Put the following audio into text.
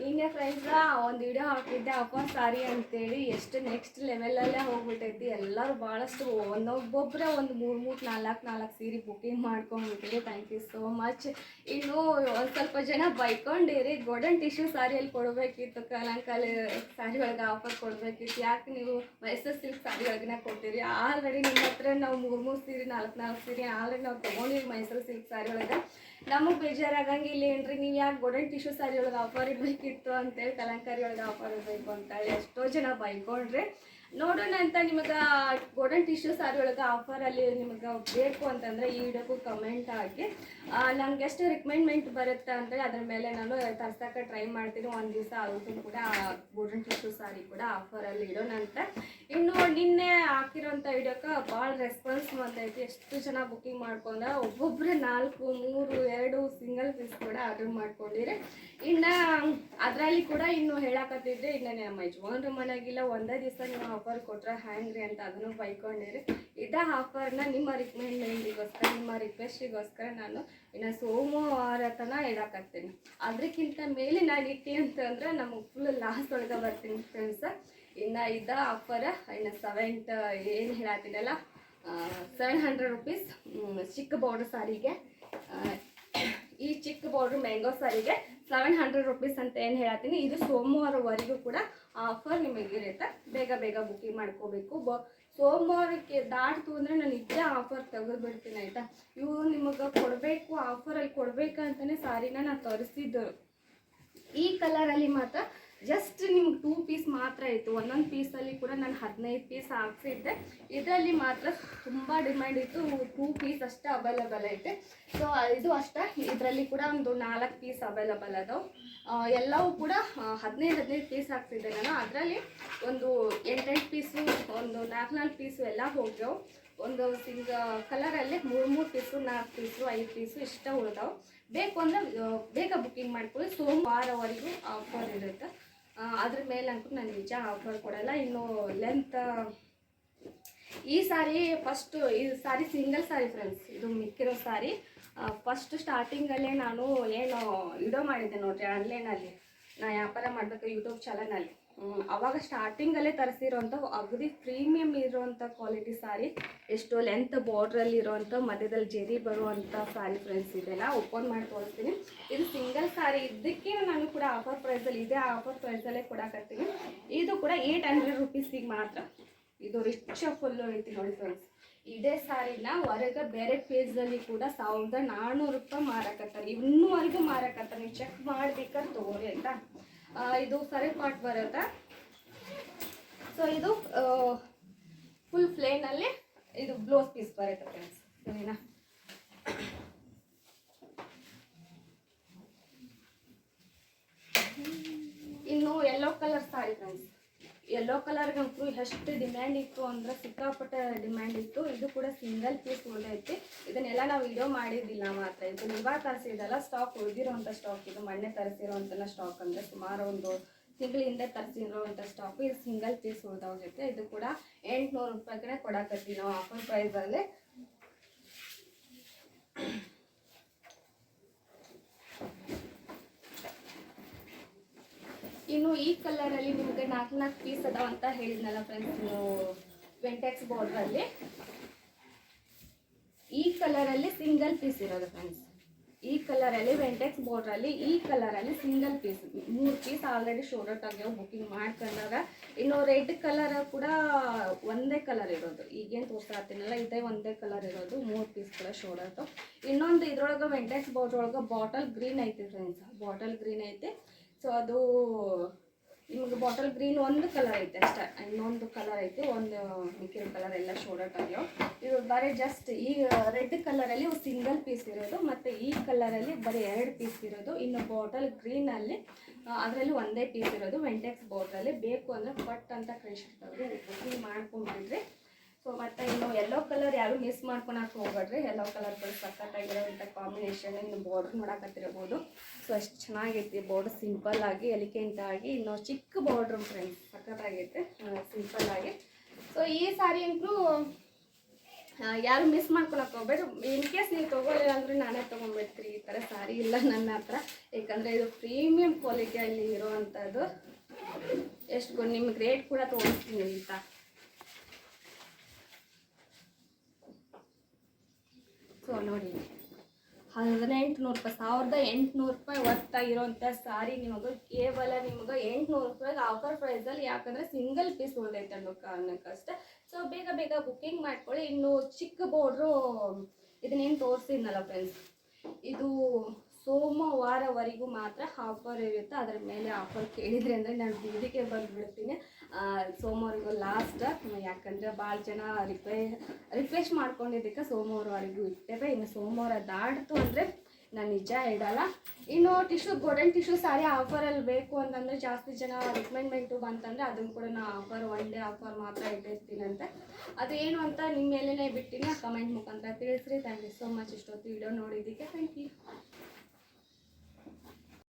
ನಿನ್ನೆ ಫ್ರೆಂಡ್ಸ್ ಒಂದು ವಿಡಿಯೋ ಹಾಕಿದ್ದೆ, ಅಪ್ಪ ಸಾರಿ ಅಂತೇಳಿ ಎಷ್ಟು ನೆಕ್ಸ್ಟ್ ಲೆವೆಲಲ್ಲೇ ಹೋಗ್ಬಿಟ್ಟೈತಿ. ಎಲ್ಲರೂ ಭಾಳಷ್ಟು ಒಂದೊಬ್ಬೊಬ್ಬರೇ ಒಂದು ಮೂರು ಮೂರು, ನಾಲ್ಕು ನಾಲ್ಕು ಸೀರೆ ಬುಕ್ಕಿಂಗ್ ಮಾಡ್ಕೊಂಡ್ಬಿಟ್ಟಿರಿ ಥ್ಯಾಂಕ್ ಯು ಸೋ ಮಚ್ ಇನ್ನು ಒಂದು ಸ್ವಲ್ಪ ಜನ ಬೈಕೊಂಡಿರಿ. ಗೋಲ್ಡನ್ ಟಿಶ್ಯೂ ಸಾರಿಯಲ್ಲಿ ಕೊಡಬೇಕಿತ್ತು. ಕಲಂಕಾಲಿ ಸಾರಿ ಒಳಗೆ ಆಫರ್ ಕೊಡಬೇಕಿತ್ತು. ಯಾಕೆ ನೀವು ಮೈಸೂರು ಸಿಲ್ಕ್ ಸಾರಿ ಒಳಗಿನ ಕೊಟ್ಟಿರಿ? ಆಲ್ರೆಡಿ ನಿಮ್ಮ ಹತ್ರ ನಾವು ಮೂರು ಮೂರು ಸೀರೆ, ನಾಲ್ಕು ನಾಲ್ಕು ಸೀರೆ ಆಲ್ರೆಡಿ ನಾವು ತೊಗೊಂಡಿವಿ ಮೈಸೂರು ಸಿಲ್ಕ್ ಸಾರಿ ಒಳಗೆ. ನಮಗೆ ಬೇಜಾರಾಗಂಗಿಲ್ಲ ಏನ್ರಿ ನೀವು ಯಾಕೆ ಗೋಲ್ಡನ್ ಟಿಶ್ಯೂ ಸಾರಿ ಒಳಗೆ ಆಫರ್ ಇರಬೇಕಿತ್ತು ಅಂತೇಳಿ ಕಲಂಕಾರಿ ಒಳಗೆ ಆಫರ್ ಇರಬೇಕು ಅಂತ ಎಷ್ಟೋ ಜನ ಬೈಕೊಂಡ್ರಿ. ನೋಡೋಣ ಅಂತ ನಿಮಗೆ ಗೋಲ್ಡನ್ ಟಿಶ್ಯೂ ಸಾರಿ ಒಳಗೆ ಆಫರಲ್ಲಿ ನಿಮಗೆ ಬೇಕು ಅಂತಂದರೆ ಈ ವಿಡಿಯೋಕ್ಕೂ ಕಮೆಂಟ್ ಹಾಕಿ. ನನಗೆ ಎಷ್ಟು ರಿಕಮೆಂಡ್ಮೆಂಟ್ ಬರುತ್ತೆ ಅಂದರೆ ಅದ್ರ ಮೇಲೆ ನಾನು ತರ್ಸಕ್ಕೆ ಟ್ರೈ ಮಾಡ್ತೀನಿ. ಒಂದು ದಿವಸ ಆದರೂ ಕೂಡ ಗೋಲ್ಡನ್ ಟಿಶ್ಯೂ ಸಾರಿ ಕೂಡ ಆಫರಲ್ಲಿ ಇಡೋಣ ಅಂತ. ಇನ್ನು ನಿನ್ನೆ ಹಾಕಿರೋಂಥ ವಿಡಿಯೋಕ್ಕೆ ಭಾಳ ರೆಸ್ಪಾನ್ಸ್ ಬಂದೈತಿ. ಎಷ್ಟು ಜನ ಬುಕಿಂಗ್ ಮಾಡ್ಕೊಂಡ, ಒಬ್ಬೊಬ್ರು ನಾಲ್ಕು, ಮೂರು, ಎರಡು ಸಿಂಗಲ್ ಪೀಸ್ ಕೂಡ ಆರ್ಡರ್ ಮಾಡ್ಕೊಂಡಿರಿ. ಇನ್ನು ಅದರಲ್ಲಿ ಕೂಡ ಇನ್ನು ಹೇಳಕತ್ತಿದ್ರೆ ಇನ್ನು ನಮ್ಮ ಯಜಮಾನ್ರ ಮನೆಗಿಲ್ಲ, ಒಂದೇ ದಿವಸ ನೀವು ಆಫರ್ ಕೊಟ್ರೆ ಹ್ಯಾಂಗ್ರಿ ಅಂತ ಅದನ್ನು ಬೈಕೊಂಡಿರಿ. ಇದೇ ಆಫರ್ನ ನಿಮ್ಮ ರಿಕ್ವೈರ್ಮೆಂಟಿಗೋಸ್ಕರ ನಿಮ್ಮ ರಿಕ್ವೆಸ್ಟಿಗೋಸ್ಕರ ನಾನು ಇನ್ನು ಸೋಮವಾರ ತನಕ ಇಡಕತ್ತೀನಿ. ಅದಕ್ಕಿಂತ ಮೇಲೆ ನಾನು ಇಟ್ಟಿ ಅಂತಂದ್ರೆ ನಮಗೆ ಫುಲ್ ಲಾಸ್ ಒಳಗೆ ಬರ್ತೀನಿ ಫ್ರೆಂಡ್ಸ್ ಇನ್ನು ಇದ ಆಫರ್ ಇನ್ನು ಸೆವೆಂಟ್ ಏನು ಹೇಳತ್ತೀನಲ್ಲ ಸೆವೆನ್ ಹಂಡ್ರೆಡ್ ರುಪೀಸ್ ಚಿಕ್ಕ ಬಾರ್ಡರ್ ಸಾರಿಗೆ ಈ ಚಿಕ್ಕ ಬಾರ್ಡ್ರ್ ಮ್ಯಾಂಗೋ ಸಾರಿಗೆ ಸೆವೆನ್ ಹಂಡ್ರೆಡ್ ರುಪೀಸ್ ಅಂತ ಏನು ಹೇಳತ್ತೀನಿ. ಇದು ಸೋಮವಾರವರೆಗೂ ಕೂಡ ಆಫರ್ ನಿಮಗಿರುತ್ತೆ. ಬೇಗ ಬೇಗ ಬುಕ್ಕಿಂಗ್ ಮಾಡ್ಕೋಬೇಕು. ಬ, ಸೋಮವಾರಕ್ಕೆ ದಾಟ್ತು ಅಂದರೆ ನಾನು ಇದ್ದೇ ಆಫರ್ ತೆಗೆದುಬಿಡ್ತೀನಿ, ಆಯಿತಾ? ಇವು ನಿಮಗೆ ಕೊಡಬೇಕು ಆಫರಲ್ಲಿ ಕೊಡಬೇಕಂತಲೇ ಸಾರಿನ ನಾನು ತರಿಸಿದ್ದು. ಈ ಕಲರಲ್ಲಿ ಮಾತ್ರ ಜಸ್ಟ್ ನಿಮ್ಗೆ ಟೂ ಪೀಸ್ ಮಾತ್ರ ಇತ್ತು ಒಂದೊಂದು ಪೀಸಲ್ಲಿ ಕೂಡ ನಾನು ಹದಿನೈದು ಪೀಸ್ ಹಾಕ್ಸಿದ್ದೆ. ಇದರಲ್ಲಿ ಮಾತ್ರ ತುಂಬ ಡಿಮ್ಯಾಂಡ್ ಇತ್ತು. ಟೂ ಪೀಸ್ ಅಷ್ಟೇ ಅವೈಲಬಲ್ ಐತೆ. ಸೊ ಇದು ಅಷ್ಟೇ. ಇದರಲ್ಲಿ ಕೂಡ ಒಂದು ನಾಲ್ಕು ಪೀಸ್ ಅವೈಲಬಲ್ ಅದಾವೆ. ಎಲ್ಲವೂ ಕೂಡ ಹದಿನೈದು ಹದಿನೈದು ಪೀಸ್ ಹಾಕ್ಸಿದ್ದೆ ನಾನು. ಅದರಲ್ಲಿ ಒಂದು ಎಂಟೆಂಟು ಪೀಸು ಒಂದು ನಾಲ್ಕು ನಾಲ್ಕು ಪೀಸು ಎಲ್ಲ ಹೋಗ್ಯವು. ಒಂದು ಸಿಂಗ ಕಲರಲ್ಲಿ ಮೂರು ಮೂರು ಪೀಸು ನಾಲ್ಕು ಪೀಸು ಐದು ಪೀಸು ಇಷ್ಟ ಉಳಿದಾವೆ. ಬೇಕು ಅಂದರೆ ಬೇಗ ಬುಕ್ಕಿಂಗ್ ಮಾಡ್ಕೊಳ್ಳಿ. ಸೋಮವಾರವರೆಗೂ ಆಫರ್ ಇರುತ್ತೆ. ಅದ್ರ ಮೇಲೆ ಅಂತೂ ನಾನು ನಿಜ ಆಫರ್ ಕೊಡಲ್ಲ. ಇನ್ನು ಲೆಂತ್ ಈ ಸಾರಿ ಫಸ್ಟ್ ಈ ಸಾರಿ ಸಿಂಗಲ್ ಸಾರಿ ಫ್ರೆಂಡ್ಸ್ ಇದು ಮಿಕ್ಕಿರೋ ಸಾರಿ ಫಸ್ಟ್ ಸ್ಟಾರ್ಟಿಂಗಲ್ಲೇ ನಾನು ಏನು ವಿಡಿಯೋ ಮಾಡಿದ್ದೆ ನೋಡ್ರಿ ಆನ್ಲೈನಲ್ಲಿ ನಾ ವ್ಯಾಪಾರ ಮಾಡಬೇಕು ಯೂಟ್ಯೂಬ್ ಚಾನಲ್ನಲ್ಲಿ ಅವಾಗ ಸ್ಟಾರ್ಟಿಂಗಲ್ಲೇ ತರಿಸಿರೋಂಥ ಅಗದಿ ಪ್ರೀಮಿಯಮ್ ಇರೋವಂಥ ಕ್ವಾಲಿಟಿ ಸಾರಿ ಎಷ್ಟು ಲೆಂತ್ ಬಾರ್ಡ್ರಲ್ಲಿ ಇರೋವಂಥ ಮಧ್ಯದಲ್ಲಿ ಜೆರಿ ಬರುವಂಥ ಸಾರಿ ಫ್ರೆಂಡ್ಸ್ ಇದೆಲ್ಲ ಓಪನ್ ಮಾಡಿ ತೋರಿಸ್ತೀನಿ ಇದು ಸಿಂಗಲ್ ಸಾರಿ ಇದಕ್ಕೆ ನಾನು ಕೂಡ ಆಫರ್ ಪ್ರೈಸಲ್ಲಿ ಇದೆ ಆಫರ್ ಪ್ರೈಸಲ್ಲೇ ಕೊಡಕತ್ತೀನಿ ಇದು ಕೂಡ ಏಯ್ಟ್ ಹಂಡ್ರೆಡ್ ರುಪೀಸಿಗೆ ಮಾತ್ರ. ಇದು ರಿಚ್ ಫುಲ್ಲು ಐತಿ ನೋಡಿ ಫ್ರೆಂಡ್ಸ್ ಇದೇ ಸಾರಿನ ಹೊರಗೆ ಬೇರೆ ಪೇಜಲ್ಲಿ ಕೂಡ ಸಾವಿರದ ನಾನ್ನೂರು ರೂಪಾಯಿ ಮಾರಕತ್ತಾರೆ. ಇನ್ನೂವರೆಗೂ ಮಾರಕತ್ತಾರೆ. ಚೆಕ್ ಮಾಡ್ಬೇಕಾದ್ರೆ ತಗೋರಿ ಆ, ಇದು ಸರಿ ಪಾಟ್ ಬರುತ್ತೆ. ಸೊ ಇದು ಫುಲ್ ಫ್ಲೇನಲ್ಲಿ ಇದು ಬ್ಲೌಸ್ ಪೀಸ್ ಬರುತ್ತೆ ಫ್ರೆಂಡ್ಸ್ ಸರಿನಾ? ಇನ್ನು yellow colour sari friends yellow ಕಲರ್ಗಂತೂ ಎಷ್ಟು ಡಿಮ್ಯಾಂಡ್ ಇತ್ತು ಅಂದ್ರೆ ಸಿಕ್ಕಾಪಟ್ಟೆ ಡಿಮ್ಯಾಂಡ್ ಇತ್ತು. ಇದು ಕೂಡ ಸಿಂಗಲ್ ಪೀಸ್ ಉಳಿದೈತಿ ಇದನ್ನೆಲ್ಲ ನಾವು ವಿಡಿಯೋ ಮಾಡಿದ್ದಿಲ್ಲ ಮಾತ್ರ. ಇದು ಇವಾಗ ತರಿಸಿದಲ್ಲ ಸ್ಟಾಕ್ ಉಳಿದಿರೋಂಥ ಸ್ಟಾಕ್ ಇದು ಮೊನ್ನೆ ತರಿಸಿರೋಂಥ ಸ್ಟಾಕ್ ಅಂದರೆ ಸುಮಾರು ಒಂದು ತಿಂಗಳ ಹಿಂದೆ ತರಿಸಿರೋಂಥ ಸ್ಟಾಕ್ ಇದು ಸಿಂಗಲ್ ಪೀಸ್ ಉಳ್ದೋಗೈತೆ ಇದು ಕೂಡ ಎಂಟುನೂರು ರೂಪಾಯಿಗೆ ಕೊಡಕತ್ತೀವಿ ನಾವು ಆಫರ್ ಪ್ರೈಸಲ್ಲಿ ಇನ್ನು ಈ ಕಲರಲ್ಲಿ ನಿಮಗೆ ನಾಲ್ಕು ನಾಲ್ಕು ಪೀಸ್ ಅದಾವ ಅಂತ ಹೇಳಿದ್ನಲ್ಲ ಫ್ರೆಂಡ್ಸ್ ವೆಂಟೆಕ್ಸ್ ಬಾರ್ಡ್ರಲ್ಲಿ ಈ ಕಲರಲ್ಲಿ ಸಿಂಗಲ್ ಪೀಸ್ ಇರೋದು ಫ್ರೆಂಡ್ಸ್ ಈ ಕಲರಲ್ಲಿ ವೆಂಟೆಕ್ಸ್ ಬಾರ್ಡ್ರಲ್ಲಿ ಈ ಕಲರಲ್ಲಿ ಸಿಂಗಲ್ ಪೀಸ್ ಮೂರು ಪೀಸ್ ಆಲ್ರೆಡಿ ಶೋರ್ಟ್ ಆಗ್ಯಾವ ಬುಕಿಂಗ್ ಮಾಡ್ಕೊಂಡಾಗ. ಇನ್ನು ರೆಡ್ ಕಲರ್ ಕೂಡ ಒಂದೇ ಕಲರ್ ಇರೋದು. ಈಗೇನು ತೋರಿಸ್ತಾತೀನಲ್ಲ ಇದೇ ಒಂದೇ ಕಲರ್ ಇರೋದು. ಮೂರು ಪೀಸ್ ಕೂಡ ಶೋರ್ಟ್ ಇನ್ನೊಂದು ಇದ್ರೊಳಗೆ ವೆಂಟೆಕ್ಸ್ ಒಳಗೆ ಬಾಟಲ್ ಗ್ರೀನ್ ಐತಿ ಫ್ರೆಂಡ್ಸ್ ಬಾಟಲ್ ಗ್ರೀನ್ ಐತಿ. ಸೊ ಅದು ನಿಮಗೆ ಬಾಟಲ್ ಗ್ರೀನ್ ಒಂದು ಕಲರ್ ಐತೆ ಅಷ್ಟೇ. ಇನ್ನೊಂದು ಕಲರ್ ಐತೆ, ಒಂದು ಮಿಕ್ಕಿನ ಕಲರ್ ಎಲ್ಲ ಶೋರ್ಟ್ ಆಗ್ಯಾವ ಇದು ಬರೀ ಜಸ್ಟ್ ಈ ರೆಡ್ ಕಲರಲ್ಲಿ ಸಿಂಗಲ್ ಪೀಸ್ ಇರೋದು, ಮತ್ತು ಈ ಕಲರಲ್ಲಿ ಬರೀ ಎರಡು ಪೀಸ್ ಇರೋದು. ಇನ್ನು ಬಾಟಲ್ ಗ್ರೀನಲ್ಲಿ ಅದರಲ್ಲಿ ಒಂದೇ ಪೀಸ್ ಇರೋದು. ವೆಂಟೆಕ್ಸ್ ಬಾಟಲಲ್ಲಿ ಬೇಕು ಅಂದರೆ ಪಟ್ ಅಂತ ಕ್ರೆಶ್ ಬುಕಿಂಗ್ ಮಾಡ್ಕೊಂಡ್ಬಿಡ್ರಿ ಸೊ ಮತ್ತು ಇನ್ನು ಯೆಲ್ಲೋ ಕಲರ್ ಯಾರು ಮಿಸ್ ಮಾಡ್ಕೊಳಕ್ಕೆ ಹೋಗ್ಬೇಡ್ರಿ. ಯೆಲ್ಲೋ ಕಲರ್ ಕೂಡ ಸಖತ್ತಾಗಿರೋಂಥ ಕಾಂಬಿನೇಷನ್ ಇನ್ನು ಬಾರ್ಡ್ರ್ ನೋಡಕತ್ತಿರ್ಬೋದು. ಸೊ ಅಷ್ಟು ಚೆನ್ನಾಗೈತಿ ಬಾರ್ಡ್ರ್ ಸಿಂಪಲ್ ಆಗಿ ಎಲಿಕೆಂಟ್ ಆಗಿ, ಇನ್ನು ಚಿಕ್ಕ ಬಾರ್ಡ್ರ್ ಫ್ರೆಂಡ್ಸ್ ಸಖತ್ತಾಗೈತೆ. ಸಿಂಪಲ್ ಆಗಿ. ಸೊ ಈ ಸಾರಿ ಅಂತೂ ಯಾರು ಮಿಸ್ ಮಾಡ್ಕೊಳಕ್ಕೆ ಹೋಗ್ಬೇಡ್ರಿ. ಇನ್ ಕೇಸ್ ನೀವು ತೊಗೊಳ್ಳಿಲ್ಲ ಅಂದ್ರೆ ನಾನೇ ತೊಗೊಂಡ್ಬಿಡ್ತೀರಿ ಈ ಥರ ಸಾರಿ ಇಲ್ಲ ನನ್ನ ಹತ್ರ. ಯಾಕಂದರೆ ಇದು ಪ್ರೀಮಿಯಂ ಕ್ವಾಲಿಟಿಯಲ್ಲಿ ಇರೋವಂಥದ್ದು. ಎಷ್ಟು ನಿಮ್ಗೆ ರೇಟ್ ಕೂಡ ತೋರಿಸ್ತೀನಿ ಅಂತ. ಸೊ ನೋಡಿ ಹದಿನೆಂಟು ನೂರು ರೂಪಾಯಿ ಸಾವಿರದ ಎಂಟುನೂರು ರೂಪಾಯಿ ವರ್ತಾಗಿರೋಂಥ ಸಾರಿ ನಿಮಗೆ ಕೇವಲ ನಿಮಗೆ ಎಂಟುನೂರು ರೂಪಾಯಿಗೆ ಆಫರ್ ಪ್ರೈಸಲ್ಲಿ ಯಾಕಂದರೆ ಸಿಂಗಲ್ ಪೀಸ್ ಉಳಿದೈತೆ ಅನ್ನೋ ಕಾರಣಕ್ಕಷ್ಟೇ. ಸೊ ಬೇಗ ಬೇಗ ಬುಕ್ಕಿಂಗ್ ಮಾಡ್ಕೊಳ್ಳಿ. ಇನ್ನು ಚಿಕ್ಕ ಬೋರ್ಡ್ರು ಇದನ್ನೇನು ತೋರಿಸಿದ್ನಲ್ಲ ಫ್ರೆಂಡ್ಸ್ ಇದು ಸೋಮವಾರವರೆಗೂ ಮಾತ್ರ ಆಫರ್ ಇರುತ್ತೆ. ಅದರ ಮೇಲೆ ಆಫರ್ ಕೇಳಿದರೆ ಅಂದರೆ ನಾನು ಬೀದಿಗೆ ಬಂದುಬಿಡ್ತೀನಿ. ಸೋಮವಾರಿಗೂ ಲಾಸ್ಟ್ ಯಾಕಂದರೆ ಭಾಳ ಜನ ರಿಕ್ವೆ ರಿಕ್ವೆಸ್ಟ್ ಮಾಡ್ಕೊಂಡಿದ್ದಕ್ಕೆ ಸೋಮವಾರವರೆಗೂ ಇಟ್ಟೇವೆ. ಇನ್ನು ಸೋಮವಾರ ದಾಡ್ತು ಅಂದರೆ ನಾನು ನಿಜ ಇಡಲ್ಲ ಇನ್ನು ಟಿಶ್ಯೂ ಗೋಲ್ಡನ್ ಟಿಶ್ಯೂ ಸಾರಿ ಆಫರಲ್ಲಿ ಬೇಕು ಅಂತಂದರೆ ಜಾಸ್ತಿ ಜನ ರಿಕ್ಮೆಂಡ್ಮೆಂಟು ಬಂತಂದರೆ ಅದನ್ನು ಕೂಡ ನಾನು ಆಫರ್ ಒನ್ ಡೇ ಆಫರ್ ಮಾತ್ರ ಇಟ್ಟಿರ್ತೀನಂತೆ ಅದು ಏನು ಅಂತ ನಿಮ್ಮ ಮೇಲೇ ಬಿಟ್ಟಿನಿ. ಕಮೆಂಟ್ ಮುಖಾಂತರ ತಿಳಿಸ್ರಿ. ಥ್ಯಾಂಕ್ ಯು ಸೋ ಮಚ್ ಇಷ್ಟೊತ್ತು ವಿಡಿಯೋ ನೋಡಿದ್ದಕ್ಕೆ ಥ್ಯಾಂಕ್ ಯು